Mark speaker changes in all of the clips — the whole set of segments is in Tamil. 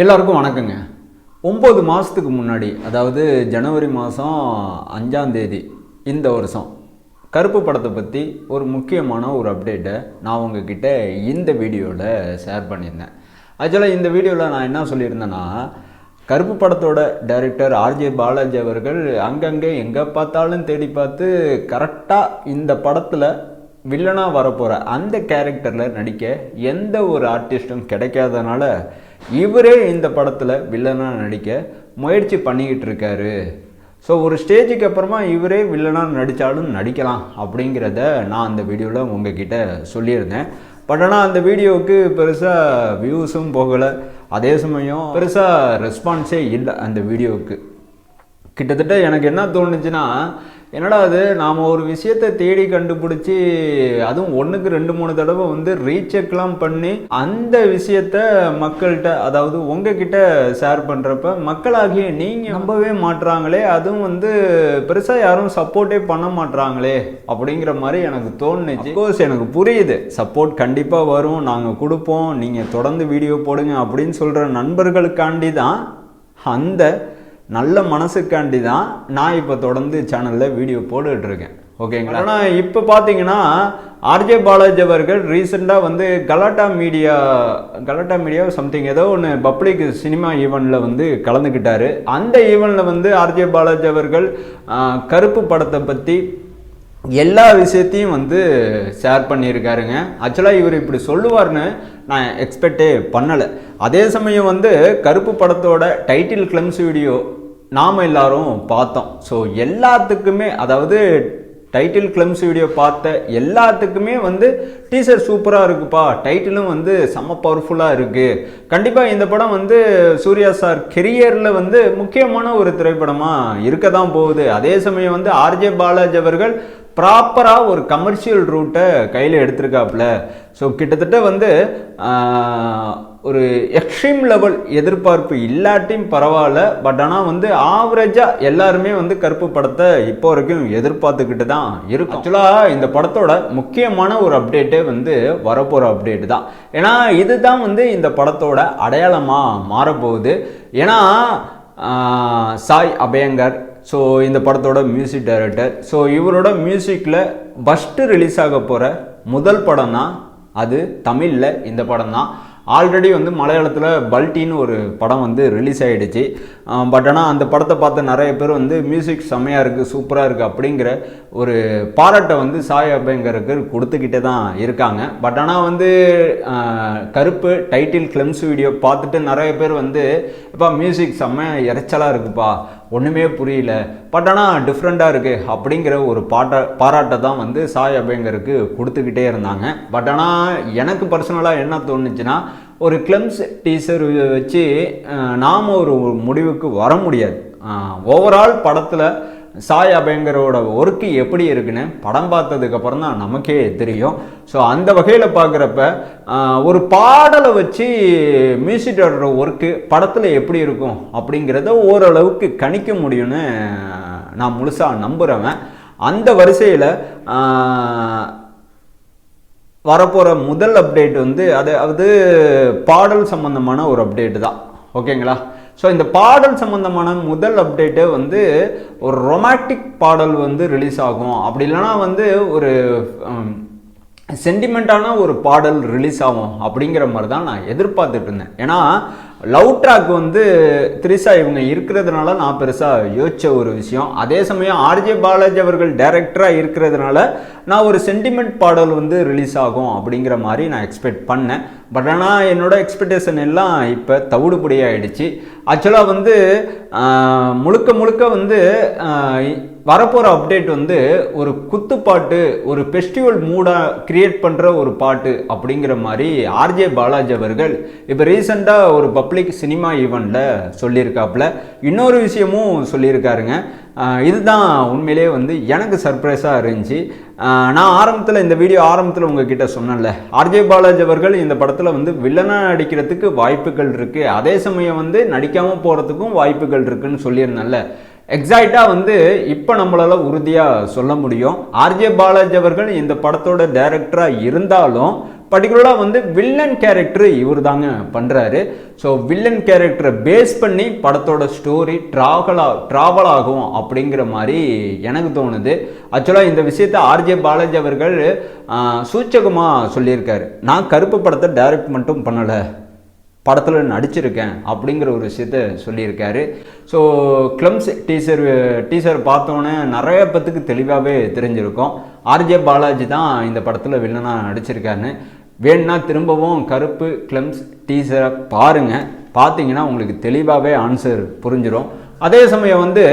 Speaker 1: எல்லாருக்கும் வணக்கங்க. ஒம்பது மாதத்துக்கு முன்னாடி அதாவது ஜனவரி மாதம் அஞ்சாந்தேதி இந்த வருஷம் கருப்பு படத்தை பற்றி ஒரு முக்கியமான ஒரு அப்டேட்டை நான் உங்ககிட்ட இந்த வீடியோவில் ஷேர் பண்ணியிருந்தேன். ஆக்சுவலாக இந்த வீடியோவில் நான் என்ன சொல்லியிருந்தேன்னா கருப்பு படத்தோட டைரக்டர் ஆர்ஜே பாலாஜி அவர்கள் அங்கங்கே எங்கே பார்த்தாலும் தேடி பார்த்து கரெக்டாக இந்த படத்தில் வில்லனாக வரப்போகிற அந்த கேரக்டரில் நடிக்க எந்த ஒரு ஆர்டிஸ்ட்டும் கிடைக்காதனால இவரே இந்த படத்தில் வில்லனாக நடிக்க முயற்சி பண்ணிக்கிட்டு இருக்காரு ஸோ ஒரு ஸ்டேஜுக்கு அப்புறமா இவரே வில்லனாக நடித்தாலும் நடிக்கலாம் அப்படிங்கிறத நான் அந்த வீடியோவில் உங்ககிட்ட சொல்லியிருந்தேன். பட் ஆனால் அந்த வீடியோவுக்கு பெருசாக வியூஸும் போகலை. அதே சமயம் பெருசாக ரெஸ்பான்ஸே இல்லை அந்த வீடியோவுக்கு. கிட்டத்தட்ட எனக்கு என்ன தோணுச்சுன்னா என்னடா அது? நாம் ஒரு விஷயத்தை தேடி கண்டுபிடிச்சி அதுவும் ஒன்றுக்கு ரெண்டு மூணு தடவை வந்து ரீசெக்லாம் பண்ணி அந்த விஷயத்த மக்கள்கிட்ட அதாவது உங்ககிட்ட ஷேர் பண்ணுறப்ப மக்களாகிய நீங்கள் நம்பவே மாட்றாங்களே அதுவும் வந்து பெருசாக யாரும் சப்போர்ட்டே பண்ண மாட்றாங்களே அப்படிங்கிற மாதிரி எனக்கு தோணுச்சு. கோர்ஸ் எனக்கு புரியுது. சப்போர்ட் கண்டிப்பாக வரும். நாங்கள் கொடுப்போம். நீங்கள் தொடர்ந்து வீடியோ போடுங்க அப்படின்னு சொல்கிற நண்பர்களுக்காண்டி தான் அந்த நல்ல மனசுக்காண்டி தான் நான் இப்போ தொடர்ந்து சேனலில் வீடியோ போட்டுட்டு இருக்கேன் ஓகேங்களா? ஆனால் இப்போ பார்த்தீங்கன்னா ஆர்ஜே பாலாஜி அவர்கள் ரீசெண்டாக வந்து கலாட்டா மீடியா கலாட்டா மீடியா சம்திங் ஏதோ ஒன்று பப்ளிக் சினிமா ஈவெண்ட்டில் வந்து கலந்துக்கிட்டாரு. அந்த ஈவெண்ட்டில் வந்து ஆர்ஜே பாலாஜி அவர்கள் கருப்பு படத்தை பற்றி எல்லா விஷயத்தையும் வந்து ஷேர் பண்ணியிருக்காருங்க. ஆக்சுவலாக இவர் இப்படி சொல்லுவார்னு நான் எக்ஸ்பெக்டே பண்ணலை. அதே சமயம் வந்து கருப்பு படத்தோட டைட்டில் கிளம்ஸ் வீடியோ நாம் எல்லாரும் பார்த்தோம். ஸோ எல்லாத்துக்குமே அதாவது டைட்டில் கிளம்ஸ் வீடியோ பார்த்த எல்லாத்துக்குமே வந்து டீசர் சூப்பராக இருக்குப்பா. டைட்டிலும் வந்து செம்ம பவர்ஃபுல்லாக இருக்குது கண்டிப்பாக இந்த படம் வந்து சூர்யா சார் கெரியரில் வந்து முக்கியமான ஒரு திரைப்படமாக இருக்க தான் போகுது. அதே சமயம் வந்து ஆர்ஜே பாலாஜி அவர்கள் ப்ராப்பராக ஒரு கமர்ஷியல் ரூட்டை கையில் எடுத்திருக்காப்புல. ஸோ கிட்டத்தட்ட வந்து ஒரு எக்ஸ்ட்ரீம் லெவல் எதிர்பார்ப்பு இல்லாட்டியும் பரவாயில்ல பட் ஆனால் வந்து ஆவரேஜாக எல்லாருமே வந்து கருப்பு படத்தை இப்போ வரைக்கும் எதிர்பார்த்துக்கிட்டு தான் இருக்கும். ஆக்சுவலாக இந்த படத்தோட முக்கியமான ஒரு அப்டேட்டே வந்து வரப்போகிற அப்டேட் தான். ஏன்னா இதுதான் வந்து இந்த படத்தோட அடையாளமாக மாறப்போகுது. ஏன்னா சாய் அபயங்கர் ஸோ இந்த படத்தோட மியூசிக் டைரக்டர் ஸோ இவரோட மியூசிக்கில் ஃபஸ்ட்டு ரிலீஸ் ஆக போகிற முதல் படம் தான் அது தமிழில் இந்த படம் தான் ஆல்ரெடி வந்து மலையாளத்தில் பல்ட்டின்னு ஒரு படம் வந்து ரிலீஸ் ஆகிடுச்சு பட் ஆனால் அந்த படத்தை பார்த்த நிறைய பேர் வந்து மியூசிக் செம்மையாக இருக்குது சூப்பராக இருக்குது அப்படிங்கிற ஒரு பாராட்டை வந்து சாய் அபயங்கருக்கு கொடுத்துக்கிட்டே தான் இருக்காங்க. பட் ஆனால் வந்து கருப்பு டைட்டில் கிளம்ஸ் வீடியோ பார்த்துட்டு நிறைய பேர் வந்து இப்போ மியூசிக் செம்மையாக இறைச்சலாக இருக்குப்பா ஒன்றுமே புரியல. பட் ஆனால் டிஃப்ரெண்ட்டாக இருக்குது அப்படிங்கிற ஒரு பாட்ட பாராட்டை தான் வந்து சாய் அபயங்கருக்கு கொடுத்துக்கிட்டே இருந்தாங்க. பட் ஆனால் எனக்கு பர்சனலாக என்ன தோணுச்சுன்னா ஒரு கிளம்ஸ் டீசர் வச்சு நாம் ஒரு முடிவுக்கு வர முடியாது. ஓவரால் படத்தில் சாய் அபயங்கரோட ஒர்க்கு எப்படி இருக்குன்னு படம் பார்த்ததுக்கப்புறம் தான் நமக்கே தெரியும். ஸோ அந்த வகையில் பார்க்குறப்ப ஒரு பாடலை வச்சு மியூசிக் டைரக்டரோட ஒர்க்கு படத்தில் எப்படி இருக்கும் அப்படிங்கிறத ஓரளவுக்கு கணிக்க முடியும்னு நான் முழுசாக நம்புகிறவன் அந்த வரிசையில் வரப்போகிற முதல் அப்டேட் வந்து அது அது பாடல் சம்மந்தமான ஒரு அப்டேட் தான். ஓகேங்களா ஸோ இந்த பாடல் சம்மந்தமான முதல் அப்டேட்டு வந்து ஒரு ரொமாட்டிக் பாடல் வந்து ரிலீஸ் ஆகும். அப்படி இல்லைன்னா வந்து ஒரு um, சென்டிமெண்ட்டான ஒரு பாடல் ரிலீஸ் ஆகும் அப்படிங்கிற மாதிரி தான் நான் எதிர்பார்த்துட்டு இருந்தேன். ஏன்னா லவ் ட்ராக் வந்து திரிசா இவங்க இருக்கிறதுனால நான் பெருசாக யோசிச்ச ஒரு விஷயம். அதே சமயம் ஆர்ஜே பாலாஜி அவர்கள் டைரக்டராக இருக்கிறதுனால நான் ஒரு சென்டிமெண்ட் பாடல் வந்து ரிலீஸ் ஆகும் அப்படிங்கிற மாதிரி நான் எக்ஸ்பெக்ட் பண்ணேன். பட் ஆனால் என்னோடய எக்ஸ்பெக்டேஷன் எல்லாம் இப்போ தவிடுபடி ஆயிடுச்சு ஆக்சுவலாக வந்து முழுக்க முழுக்க வந்து வரப்போகிற அப்டேட் வந்து ஒரு குத்துப்பாட்டு ஒரு ஃபெஸ்டிவல் மூடாக கிரியேட் பண்ணுற ஒரு பாட்டு அப்படிங்கிற மாதிரி ஆர்ஜே பாலாஜி அவர்கள் இப்போ ரீசெண்டாக ஒரு பப்ளிக் சினிமா ஈவெண்ட்டில் சொல்லியிருக்காப்புல. இன்னொரு விஷயமும் சொல்லியிருக்காருங்க. இதுதான் உண்மையிலே வந்து எனக்கு சர்ப்ரைஸாக இருந்துச்சு. நான் ஆரம்பத்தில் இந்த வீடியோ ஆரம்பத்தில் உங்ககிட்ட சொன்னேன்ல. ஆர்ஜே பாலாஜி அவர்கள் இந்த படத்தில் வந்து வில்லனாக நடிக்கிறதுக்கு வாய்ப்புகள் இருக்குது அதே சமயம் வந்து நடிக்காமல் போகிறதுக்கும் வாய்ப்புகள் இருக்குதுன்னு சொல்லியிருந்தேன்ல. எக்ஸாக்டாக வந்து இப்போ நம்மளால் உறுதியாக சொல்ல முடியும். ஆர்ஜே பாலாஜி அவர்கள் இந்த படத்தோட டைரக்டராக இருந்தாலும் பர்டிகுலராக வந்து வில்லன் கேரக்டர் இவர் தாங்க பண்ணுறாரு ஸோ வில்லன் கேரக்டரை பேஸ் பண்ணி படத்தோட ஸ்டோரி ட்ராவலா ட்ராவல் ஆகும் அப்படிங்கிற மாதிரி எனக்கு தோணுது. ஆக்சுவலாக இந்த விஷயத்தை ஆர்ஜே பாலாஜி அவர்கள் சூச்சகமாக சொல்லியிருக்காரு. நான் கருப்பு படத்தை டைரக்ட் மட்டும் பண்ணலை. படத்தில் நடிச்சிருக்கேன் அப்படிங்கிற ஒரு விஷயத்த சொல்லியிருக்காரு. ஸோ கிளம்ஸ் டீசர் டீசர் பார்த்தோன்னே நிறைய பேத்துக்கு தெளிவாகவே தெரிஞ்சிருக்கும். ஆர்ஜே பாலாஜி தான் இந்த படத்தில் வில்லனாக நடிச்சிருக்காருன்னு. வேணும்னா திரும்பவும் கருப்பு கிளம்ஸ் டீசரை பாருங்கள் பார்த்தீங்கன்னா உங்களுக்கு தெளிவாகவே ஆன்சர் புரிஞ்சிடும் அதே சமயம் வந்து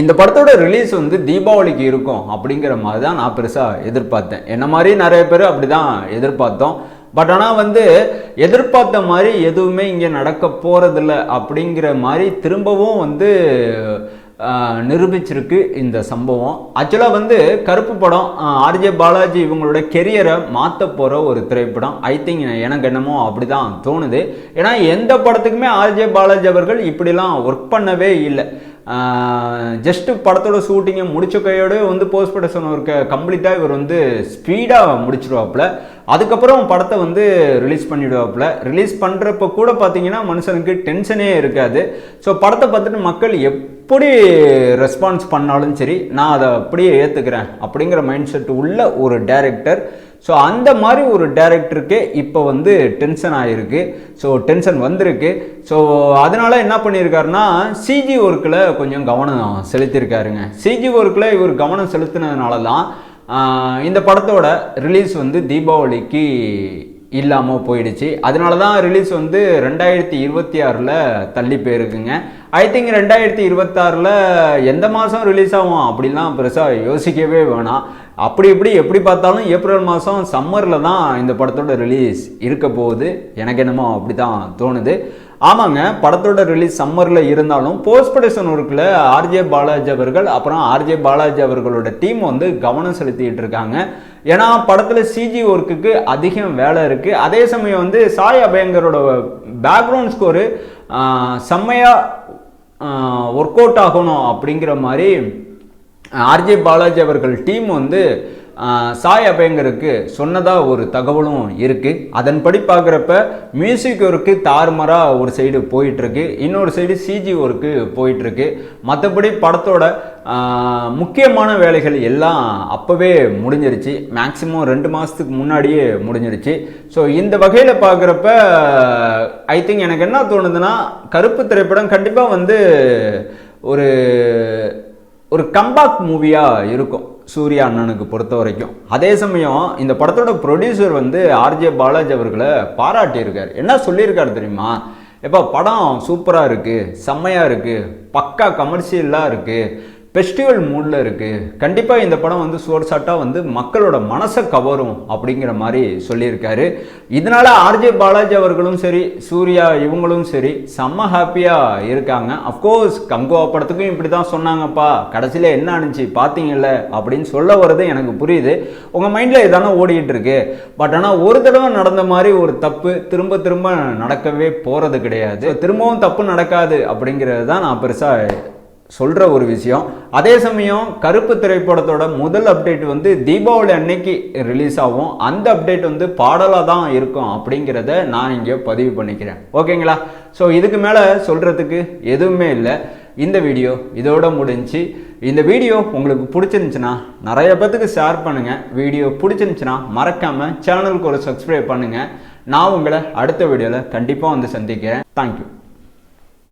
Speaker 1: இந்த படத்தோட ரிலீஸ் வந்து தீபாவளிக்கு இருக்கும் அப்படிங்கிற மாதிரி தான் நான் பெருசாக எதிர்பார்த்தேன். என்ன மாதிரி நிறைய பேர் அப்படி தான் எதிர்பார்த்தோம். பட் ஆனால் வந்து எதிர்பார்த்த மாதிரி எதுவுமே இங்கே நடக்க போகிறதில்ல அப்படிங்கிற மாதிரி திரும்பவும் வந்து நிரூபிச்சிருக்கு இந்த சம்பவம். ஆக்சுவலாக வந்து கருப்பு படம் ஆர்ஜே பாலாஜி இவங்களோட கெரியரை மாற்ற போகிற ஒரு திரைப்படம். ஐ திங்க் எனக்கு என்னமோ அப்படி தான் தோணுது. ஏன்னா எந்த படத்துக்குமே ஆர்ஜே பாலாஜி அவர்கள் இப்படிலாம் ஒர்க் பண்ணவே இல்லை. ஜஸ்ட்டு படத்தோட ஷூட்டிங்கை முடிச்ச கையோட வந்து போஸ்ட் ப்ரொடக்ஷன் ஒர்க்கை கம்ப்ளீட்டாக இவர் வந்து ஸ்பீடாக முடிச்சிடுவாப்புல அதுக்கப்புறம் படத்தை வந்து ரிலீஸ் பண்ணிவிடுவாப்புல ரிலீஸ் பண்ணுறப்ப கூட பார்த்தீங்கன்னா மனுஷனுக்கு டென்ஷனே இருக்காது. ஸோ படத்தை பார்த்துட்டு மக்கள் எப் எப்படி ரெஸ்பான்ஸ் பண்ணாலும் சரி நான் அதை அப்படியே ஏற்றுக்கிறேன் அப்படிங்கிற மைண்ட் செட் உள்ள ஒரு டேரக்டர் ஸோ அந்த மாதிரி ஒரு டேரக்டருக்கு இப்போ வந்து டென்ஷன் ஆகிருக்கு ஸோ டென்ஷன் வந்திருக்கு. ஸோ அதனால என்ன பண்ணியிருக்காருன்னா சிஜி ஒர்க்கில் கொஞ்சம் கவனம் செலுத்தியிருக்காருங்க சிஜி ஒர்க்கில் இவர் கவனம் செலுத்தினதுனால தான் இந்த படத்தோட ரிலீஸ் வந்து தீபாவளிக்கு இல்லாமல் போயிடுச்சு. அதனால தான் ரிலீஸ் வந்து ரெண்டாயிரத்தி இருபத்தி ஆறில் தள்ளி போயிருக்குங்க. ஐ திங்க் ரெண்டாயிரத்தி இருபத்தாறில் எந்த மாதம் ரிலீஸ் ஆகும் அப்படிலாம் பெருசாக யோசிக்கவே வேணாம். அப்படி இப்படி எப்படி பார்த்தாலும் ஏப்ரல் மாதம் சம்மரில் தான் இந்த படத்தோட ரிலீஸ் இருக்க போகுது. எனக்கு என்னமோ அப்படி தான் தோணுது. ஆமாங்க படத்தோட ரிலீஸ் சம்மரில் இருந்தாலும் போஸ்ட் ப்ரொடக்ஷன் ஒர்க்கில் ஆர்ஜே பாலாஜி அவர்கள் அப்புறம் ஆர்ஜே பாலாஜி அவர்களோட டீம் வந்து கவனம் செலுத்திட்டு இருக்காங்க. ஏன்னா படத்தில் சிஜி ஒர்க்குக்கு அதிகம் வேலை இருக்குது அதே சமயம் வந்து சாய் அபயங்கரோட பேக்ரவுண்ட் ஸ்கோரு செம்மையாக ஒர்க் அவுட் ஆகணும் அப்படிங்கிற மாதிரி ஆர்ஜே பாலாஜி அவர்கள் டீம் வந்து சாய் அபயங்கருக்கு சொன்னதாக ஒரு தகவலும் இருக்குது அதன்படி பார்க்குறப்ப மியூசிக் ஒர்க்கு தாறுமாறாக ஒரு சைடு போயிட்டுருக்கு. இன்னொரு சைடு சிஜி ஒர்க்கு போயிட்டுருக்கு. மற்றபடி படத்தோட முக்கியமான வேலைகள் எல்லாம் அப்போவே முடிஞ்சிருச்சு. மேக்ஸிமம் ரெண்டு மாதத்துக்கு முன்னாடியே முடிஞ்சிருச்சு. ஸோ இந்த வகையில் பார்க்குறப்ப ஐ திங்க் எனக்கு என்ன தோணுதுன்னா கருப்பு திரைப்படம் கண்டிப்பாக வந்து ஒரு ஒரு கம்பேக் மூவியாக இருக்கும். சூர்யா அண்ணனுக்கு பொறுத்த வரைக்கும். அதே சமயம் இந்த படத்தோட ப்ரொடியூசர் வந்து ஆர்ஜே பாலாஜி அவர்களை பாராட்டியிருக்கார். என்ன சொல்லியிருக்காரு தெரியுமா? எப்போ படம் சூப்பராக இருக்குது செம்மையாக இருக்குது பக்கா கமர்ஷியலாக இருக்குது ஃபெஸ்டிவல் மூடில் இருக்குது கண்டிப்பாக இந்த படம் வந்து சோர் சாட்டாக வந்து மக்களோட மனசை கவரும் அப்படிங்கிற மாதிரி சொல்லியிருக்காரு. இதனால ஆர்ஜே பாலாஜி அவர்களும் சரி சூர்யா இவங்களும் சரி செம்ம ஹாப்பியாக இருக்காங்க. அஃப்கோர்ஸ் கங்குவா படத்துக்கும் இப்படி தான் சொன்னாங்கப்பா. கடைசியில் என்ன ஆனிச்சு பார்த்தீங்கல்ல அப்படின்னு சொல்ல வர்றது எனக்கு புரியுது. உங்கள் மைண்டில் இதானே ஓடிக்கிட்டு இருக்கு. பட் ஆனால் ஒரு தடவை நடந்த மாதிரி ஒரு தப்பு திரும்ப திரும்ப நடக்கவே போகிறது கிடையாது. திரும்பவும் தப்பு நடக்காது அப்படிங்கிறது தான் நான் பெருசாக சொல்கிற ஒரு விஷயம். அதே சமயம் கருப்பு திரைப்படத்தோட முதல் அப்டேட் வந்து தீபாவளி அன்னைக்கு ரிலீஸ் ஆகும். அந்த அப்டேட் வந்து பாடலாக தான் இருக்கும் அப்படிங்கிறத நான் இங்கே பதிவு பண்ணிக்கிறேன். ஓகேங்களா? ஸோ இதுக்கு மேலே சொல்கிறதுக்கு எதுவுமே இல்லை. இந்த வீடியோ இதோட முடிஞ்சு இந்த வீடியோ உங்களுக்கு பிடிச்சிருந்துச்சுன்னா நிறைய பேத்துக்கு ஷேர் பண்ணுங்கள் வீடியோ பிடிச்சிருந்துச்சுன்னா மறக்காமல் சேனலுக்கு ஒரு சப்ஸ்கிரைப் பண்ணுங்கள் நான் உங்களை அடுத்த வீடியோவில் கண்டிப்பாக வந்து சந்திக்கிறேன். தேங்க்யூ